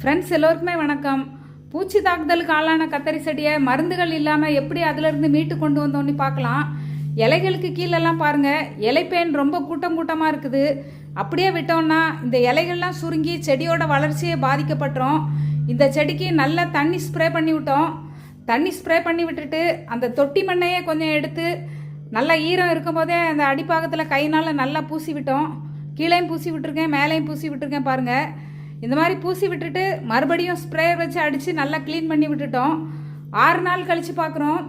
Friends எல்லோருக்குமே வணக்கம். பூச்சி தாக்குதலுக்கு ஆளான கத்தரி செடியை மருந்துகள் இல்லாமல் எப்படி அதிலிருந்து மீட்டு கொண்டு வந்தோன்னு பார்க்கலாம். இலைகளுக்கு கீழெல்லாம் பாருங்கள் இலைப்பேன் ரொம்ப கூட்டம் கூட்டமாக இருக்குது. அப்படியே விட்டோம்னா இந்த இலைகள்லாம் சுருங்கி செடியோட வளர்ச்சியை பாதிக்கப்பட்டோம் இந்த செடிக்கு நல்லா தண்ணி ஸ்ப்ரே பண்ணி விட்டோம். தண்ணி ஸ்ப்ரே பண்ணி விட்டுட்டு அந்த தொட்டி மண்ணையே கொஞ்சம் எடுத்து நல்லா ஈரம் இருக்கும்போதே அந்த அடிப்பாகத்தில் கையினால் நல்லா பூசி விட்டோம். கீழேயும் பூசி விட்டுருக்கேன் மேலேயும் பூசி விட்டுருக்கேன் பாருங்கள் இந்த மாதிரி பூசி விட்டுட்டு மறுபடியும் ஸ்ப்ரேயர் வச்சு அடித்து நல்லா க்ளீன் பண்ணி விட்டுட்டோம். ஆறு நாள் கழித்து பார்க்குறோம்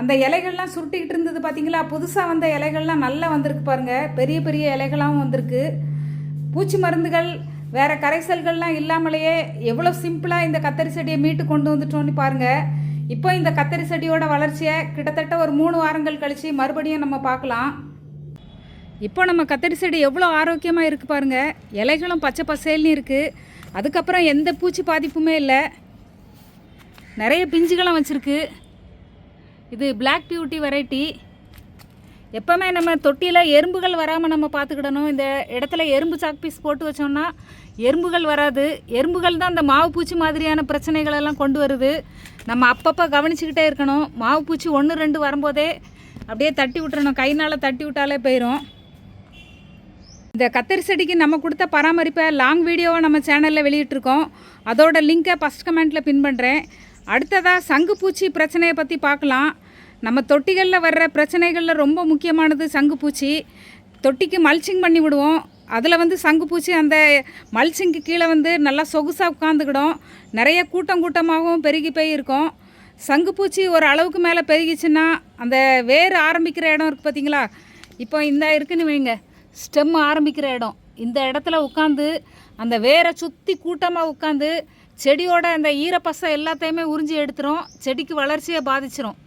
அந்த இலைகள்லாம் சுருட்டிக்கிட்டு இருந்தது பார்த்தீங்களா புதுசாக வந்த இலைகள்லாம் நல்லா வந்திருக்கு பாருங்கள் பெரிய பெரிய இலைகளாகவும் வந்திருக்கு. பூச்சி மருந்துகள் வேற கரைசல்கள்லாம் இல்லாமலேயே எவ்வளோ சிம்பிளாக இந்த கத்தரி செடியை மீட்டு கொண்டு வந்துட்டோம்னு பாருங்கள் இப்போ இந்த கத்தரி செடியோட வளர்ச்சியை கிட்டத்தட்ட ஒரு மூணு வாரங்கள் கழித்து மறுபடியும் நம்ம பார்க்கலாம். இப்போ நம்ம கத்தரி செடி எவ்வளோ ஆரோக்கியமாக இருக்குது பாருங்கள் இலைகளும் பச்சை பசேல்னு இருக்குது அதுக்கப்புறம் எந்த பூச்சி பாதிப்புமே இல்லை. நிறைய பிஞ்சுகளும் வச்சுருக்கு. இது பிளாக் பியூட்டி வெரைட்டி எப்போவுமே நம்ம தொட்டியில் எறும்புகள் வராமல் நம்ம பார்த்துக்கிடணும். இந்த இடத்துல எறும்பு சாக் பீஸ் போட்டு வச்சோம்னா எறும்புகள் வராது. எறும்புகள் தான் அந்த மாவு பூச்சி மாதிரியான பிரச்சனைகள் எல்லாம் கொண்டு வருது. நம்ம அப்பப்போ கவனிச்சுக்கிட்டே இருக்கணும். மாவு பூச்சி ஒன்று ரெண்டு வரும்போதே அப்படியே தட்டி விட்டுறணும். கைனால் தட்டி விட்டாலே போயிடும் இந்த கத்தரி செடிக்கு நம்ம கொடுத்த பராமரிப்பை லாங் வீடியோவை நம்ம சேனலில் வெளியிட்டிருக்கோம். அதோட லிங்கை ஃபஸ்ட் கமெண்ட்டில் பின் பண்ணுறேன் அடுத்ததாக சங்குப்பூச்சி பிரச்சனையை பற்றி பார்க்கலாம். நம்ம தொட்டிகளில் வர்ற பிரச்சனைகளில் ரொம்ப முக்கியமானது சங்குப்பூச்சி. தொட்டிக்கு மல்ச்சிங் பண்ணி விடுவோம். அதில் வந்து சங்குப்பூச்சி அந்த மல்ச்சிங்க்கு கீழே வந்து நல்லா சொகுசாக உட்காந்துக்கிடும் நிறைய கூட்டம் கூட்டமாகவும் பெருகி போய் இருக்கும். சங்குப்பூச்சி ஒரு அளவுக்கு மேலே பெருகிச்சுன்னா அந்த வேர் ஆரம்பிக்கிற இடம் இருக்குது பார்த்தீங்களா இப்போ இந்த இருக்குன்னு வைங்க. ஸ்டெம் ஆரம்பிக்கிற இடம். இந்த இடத்துல உட்காந்து அந்த வேரை சுற்றி கூட்டமாக உட்காந்து செடியோட அந்த ஈரப்பசை எல்லாத்தையுமே உறிஞ்சி எடுத்துரும். செடிக்கு வளர்ச்சியை பாதிச்சிரும்.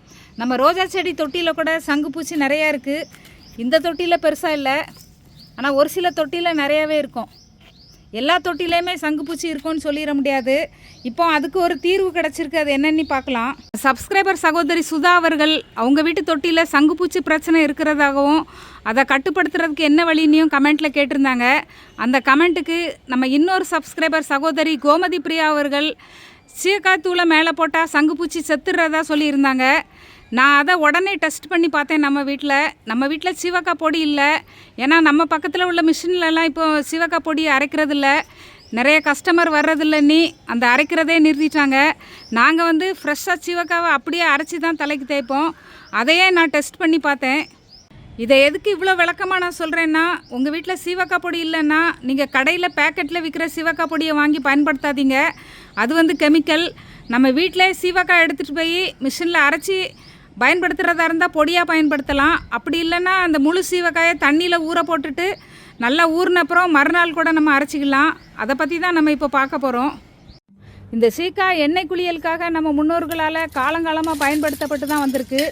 நம்ம ரோஜா செடி தொட்டியில் கூட சங்குப்பூச்சி நிறையா இருக்குது இந்த தொட்டியில் பெருசாக இல்லை. ஆனால் ஒரு சில தொட்டியில் நிறையாவே இருக்கும். எல்லா தொட்டிலையுமே சங்குப்பூச்சி இருக்கும்னு சொல்லிட முடியாது. இப்போ அதுக்கு ஒரு தீர்வு கிடச்சிருக்கு. அது என்னன்னு பார்க்கலாம். சப்ஸ்கிரைபர் சகோதரி சுதா அவர்கள் அவங்க வீட்டு தொட்டியில் சங்குப்பூச்சி பிரச்சனை இருக்கிறதாகவும் அதை கட்டுப்படுத்துறதுக்கு என்ன வழின்னையும் கமெண்ட்டில் கேட்டிருந்தாங்க. அந்த கமெண்ட்டுக்கு நம்ம இன்னொரு சப்ஸ்கிரைபர் சகோதரி கோமதி பிரியா அவர்கள் சீக்காய் தூளை மேலே போட்டால் சங்குப்பூச்சி செத்துடுறதா சொல்லியிருந்தாங்க. நான் அதை உடனே டெஸ்ட் பண்ணி பார்த்தேன் நம்ம வீட்டில். நம்ம வீட்டில் சீவக்காய் பொடி இல்லை. ஏன்னா நம்ம பக்கத்தில் உள்ள மிஷின்லலாம் இப்போ சீவக்காய் பொடி அரைக்கிறதில்ல. நிறைய கஸ்டமர் வர்றதில்ல நீ. அந்த அரைக்கிறதே நிறுத்திட்டாங்க. நாங்கள் வந்து ஃப்ரெஷ்ஷாக சீவக்காவை அப்படியே அரைச்சி தான் தலைக்கு தேய்ப்போம். அதையே நான் டெஸ்ட் பண்ணி பார்த்தேன். இதை எதுக்கு இவ்வளோ விளக்கமாக நான் சொல்கிறேன்னா உங்கள் வீட்டில் சீவக்காய் பொடி இல்லைன்னா நீங்கள் கடையில் பேக்கெட்டில் விற்கிற சீவக்காய் பொடியை வாங்கி பயன்படுத்தாதீங்க. அது வந்து கெமிக்கல் நம்ம வீட்டிலே சீவக்காய் எடுத்துகிட்டு போய் மிஷினில் அரைச்சி பயன்படுத்துகிறதா இருந்தால் பொடியாக பயன்படுத்தலாம். அப்படி இல்லைன்னா அந்த முழு சீவக்காயை தண்ணியில் ஊற போட்டுட்டு நல்லா ஊறின அப்புறம் மறுநாள் கூட நம்ம அரைச்சிக்கலாம். அதை பற்றி தான் நம்ம இப்போ பார்க்க போகிறோம் இந்த சீக்கா எண்ணெய் குளியலுக்காக நம்ம முன்னோர்களால் காலங்காலமாக பயன்படுத்தப்பட்டு தான் வந்திருக்கு.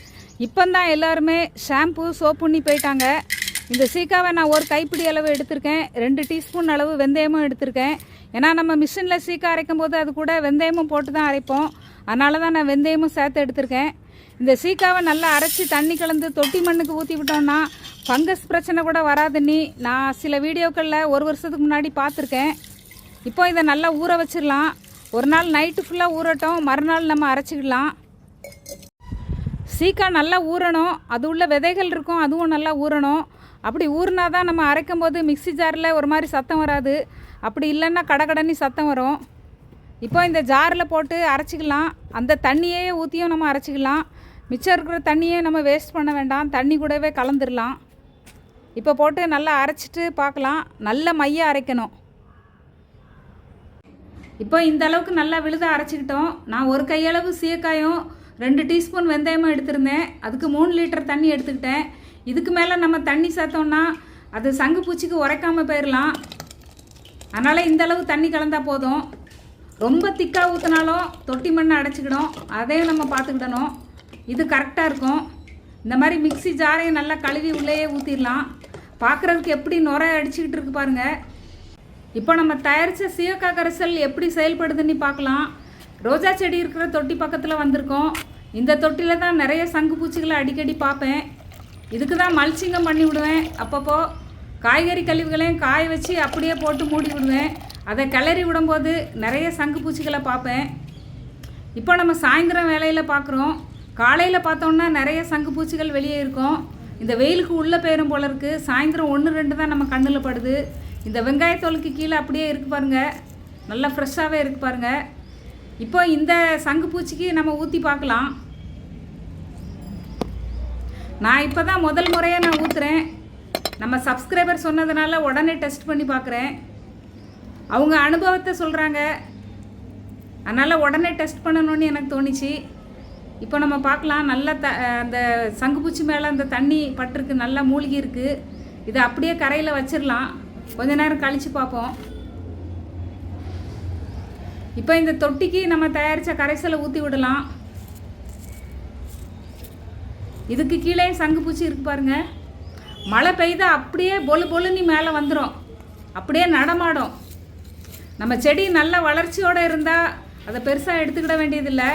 இப்போ தான் எல்லாருமே ஷாம்பு சோப்புண்ணி போயிட்டாங்க. இந்த சீக்காவை நான் ஒரு கைப்பிடி அளவு எடுத்திருக்கேன். ரெண்டு டீஸ்பூன் அளவு வெந்தயமும் எடுத்திருக்கேன். ஏன்னா நம்ம மிஷினில் சீக்கா அரைக்கும் போது அது கூட வெந்தயமும் போட்டு தான் அரைப்போம். அதனால தான் நான் வெந்தயமும் சேர்த்து எடுத்திருக்கேன். இந்த சீக்காவை நல்லா அரைச்சி தண்ணி கலந்து தொட்டி மண்ணுக்கு ஊற்றி விட்டோம்னா ஃபங்கஸ் பிரச்சனை கூட வராதுன்னு நான் சில வீடியோக்களில் ஒரு வருஷத்துக்கு முன்னாடி பார்த்துருக்கேன். இப்போ இதை நல்லா ஊற வச்சிடலாம். ஒரு நாள் நைட்டு ஃபுல்லாக ஊறட்டும். மறுநாள் நம்ம அரைச்சிக்கலாம். சீக்கா நல்லா ஊறணும். அது உள்ள விதைகள் இருக்கும். அதுவும் நல்லா ஊறணும். அப்படி ஊறினா தான் நம்ம அரைக்கும் போது மிக்ஸி ஜாரில் ஒரு மாதிரி சத்தம் வராது. அப்படி இல்லைன்னா கடகடன்னு சத்தம் வரும். இப்போ இந்த ஜாரில் போட்டு அரைச்சிக்கலாம். அந்த தண்ணியே ஊற்றியும் நம்ம அரைச்சிக்கலாம். மிச்சம் இருக்கிற தண்ணியே நம்ம வேஸ்ட் பண்ண வேண்டாம். தண்ணி கூடவே கலந்துடலாம் இப்போ போட்டு நல்லா அரைச்சிட்டு பார்க்கலாம். நல்ல மைய அரைக்கணும். இப்போ இந்த அளவுக்கு நல்லா விழுத அரைச்சிக்கிட்டோம். நான் ஒரு கையளவு சீக்காயும் ரெண்டு டீஸ்பூன் வெந்தயமும் எடுத்திருந்தேன். அதுக்கு மூணு லிட்டர் தண்ணி எடுத்துக்கிட்டேன். இதுக்கு மேலே நம்ம தண்ணி சேர்த்தோம்னா அது சங்கு பூச்சிக்கு உரைக்காமல் போயிடலாம் அதனால் இந்த அளவு தண்ணி கலந்தால் போதும். ரொம்ப திக்காக ஊற்றினாலும் தொட்டி மண்ணை அடைச்சிக்கிடும். அதையும் நம்ம பார்த்துக்கிடணும். இது கரெக்டாக இருக்கும். இந்த மாதிரி மிக்ஸி ஜாரையும் நல்லா கழுவி உள்ளேயே ஊற்றிடலாம் பார்க்குறதுக்கு எப்படி நுர அடிச்சுக்கிட்டு இருக்கு பாருங்கள் இப்போ நம்ம தயாரித்த சீயக்காய் கரைசல் எப்படி செயல்படுதுன்னு பார்க்கலாம். ரோஜா செடி இருக்கிற தொட்டி பக்கத்தில் வந்திருக்கோம். இந்த தொட்டியில் தான் நிறைய சங்கு பூச்சிகளை அடிக்கடி பார்ப்பேன். இதுக்கு தான் மல்ச்சிங்கம் பண்ணி விடுவேன். அப்பப்போ காய்கறி கழிவுகளையும் காய வச்சு அப்படியே போட்டு மூடி விடுவேன். அதை கிளறி விடும்போது நிறைய சங்கு பூச்சிகளை பார்ப்பேன். இப்போ நம்ம சாயந்தரம் வேலையில் பார்க்குறோம். காலையில் பார்த்தோம்னா நிறைய சங்கு பூச்சிகள் வெளியே இருக்கும். இந்த வெயிலுக்கு உள்ளே போயிடும் போல இருக்குது சாயந்தரம் ஒன்று ரெண்டு தான் நம்ம கண்ணில் படுது. இந்த வெங்காயத்தோலுக்கு கீழே அப்படியே இருக்கு பாருங்கள் நல்லா ஃப்ரெஷ்ஷாகவே இருக்கு பாருங்கள் இப்போ இந்த சங்கு பூச்சிக்கு நம்ம ஊற்றி பார்க்கலாம். நான் இப்போ தான் முதல் முறையாக நான் ஊற்றுறேன் நம்ம சப்ஸ்கிரைபர் சொன்னதுனால உடனே டெஸ்ட் பண்ணி பார்க்குறேன். அவங்க அனுபவத்தை சொல்கிறாங்க அதனால் உடனே டெஸ்ட் பண்ணணும்னு எனக்கு தோணுச்சு. இப்போ நம்ம பார்க்கலாம் நல்லா த அந்த சங்குப்பூச்சி மேலே அந்த தண்ணி பட்டிருக்கு நல்லா மூழ்கி இருக்குது இதை அப்படியே கரையில் வச்சிடலாம் கொஞ்ச நேரம் கழித்து பார்ப்போம். இப்போ இந்த தொட்டிக்கு நம்ம தயாரித்த கரைசலை ஊற்றி விடலாம். இதுக்கு கீழே சங்குப்பூச்சி இருக்கு பாருங்க. மழை பெய்தா அப்படியே பொலு பொலுன்னு மேலே வந்துடும் அப்படியே நடமாடும். நம்ம செடி நல்ல வளர்ச்சியோடு இருந்தால் அதை பெருசாக எடுத்துக்கிட வேண்டியதில்லை.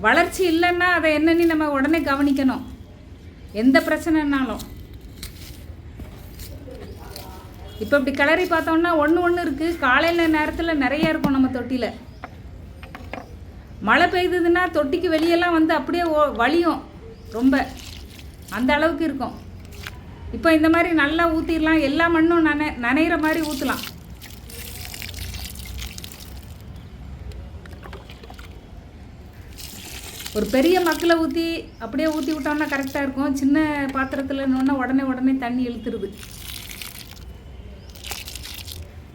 வளர்ச்சி இல்லைன்னா அதை என்னன்னு நம்ம உடனே கவனிக்கணும். எந்த பிரச்சனைனாலும். இப்போ இப்படி கிளறி பார்த்தோம்னா ஒன்று ஒன்று இருக்குது காலையில் நேரத்தில் நிறைய இருக்கும் நம்ம தொட்டியில். மழை பெய்ததுன்னா தொட்டிக்கு வெளியெல்லாம் வந்து அப்படியே ஓ- வலியும் ரொம்ப. அந்த அளவுக்கு இருக்கும். இப்போ இந்த மாதிரி நல்லா ஊற்றிடலாம் எல்லா மண்ணும் நனை நனைகிற மாதிரி ஊற்றலாம் ஒரு பெரிய மக்களை ஊற்றி அப்படியே ஊற்றி விட்டோம்னா கரெக்டாக இருக்கும். சின்ன பாத்திரத்தில் இன்னொன்று உடனே உடனே தண்ணி இழுத்துருது.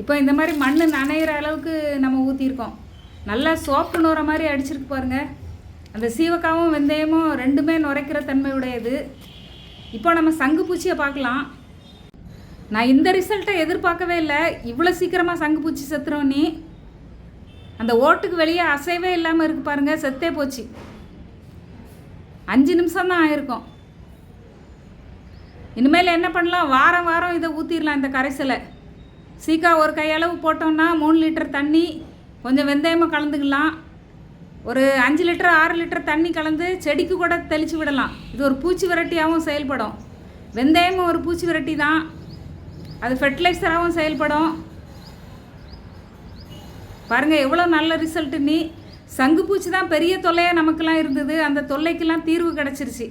இப்போ இந்த மாதிரி மண் நனைகிற அளவுக்கு நம்ம ஊற்றிருக்கோம் நல்லா சோப்பு நுற மாதிரி அடிச்சிருக்கு பாருங்க. அந்த சீவக்காவும் வெந்தயமும் ரெண்டுமே நுரைக்கிற தன்மை உடையது இப்போ நம்ம சங்கு பூச்சியை பார்க்கலாம். நான் இந்த ரிசல்ட்டை எதிர்பார்க்கவே இல்லை. இவ்வளோ சீக்கிரமாக சங்கு பூச்சி செத்துறோம் நீ. அந்த ஓட்டுக்கு வெளியே அசைவே இல்லாமல் இருக்கு பாருங்கள் செத்தே போச்சு. அஞ்சு நிமிஷம் தான் ஆயிருக்கும். இனிமேல் என்ன பண்ணலாம்? வாரம் வாரம் இதை ஊற்றிடலாம் இந்த கரைசலை. சீக்கா ஒரு கையளவு போட்டோம்னா மூணு லிட்டர் தண்ணி கொஞ்சம் வெந்தயமாக கலந்துக்கலாம். ஒரு அஞ்சு லிட்டர் ஆறு லிட்டர் தண்ணி கலந்து செடிக்கு கூட தெளித்து விடலாம். இது ஒரு பூச்சி விரட்டியாகவும் செயல்படும். வெந்தயமும் ஒரு பூச்சி விரட்டி தான். அது ஃபெர்டிலைசராகவும் செயல்படும். பாருங்கள் எவ்வளோ நல்ல ரிசல்ட்டு நீ. சங்கு பூச்சி தான் பெரிய தொல்லையாக நமக்கெல்லாம் இருந்தது. அந்த தொல்லைக்கெல்லாம் தீர்வு கிடச்சிருச்சு.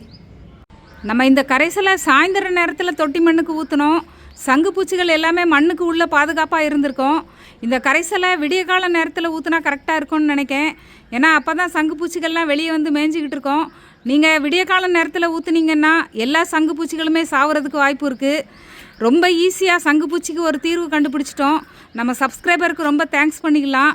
நம்ம இந்த கரைசலை சாயந்தர நேரத்தில் தொட்டி மண்ணுக்கு ஊற்றினோம் சங்கு பூச்சிகள் எல்லாமே மண்ணுக்கு உள்ளே பாதுகாப்பாக இருந்திருக்கும். இந்த கரைசலை விடிய கால நேரத்தில் ஊற்றினா கரெக்டாக இருக்கும்னு நினைக்கேன். ஏன்னா அப்போ தான் சங்கு பூச்சிகள்லாம் வெளியே வந்து மேய்ஞ்சிக்கிட்டு இருக்கோம். நீங்கள் விடிய கால நேரத்தில் ஊற்றுனீங்கன்னா எல்லா சங்கு பூச்சிகளுமே சாவறதுக்கு வாய்ப்பு இருக்குது ரொம்ப ஈஸியாக சங்கு பூச்சிக்கு ஒரு தீர்வு கண்டுபிடிச்சிட்டோம். நம்ம சப்ஸ்கிரைபருக்கு ரொம்ப தேங்க்ஸ் பண்ணிக்கலாம்.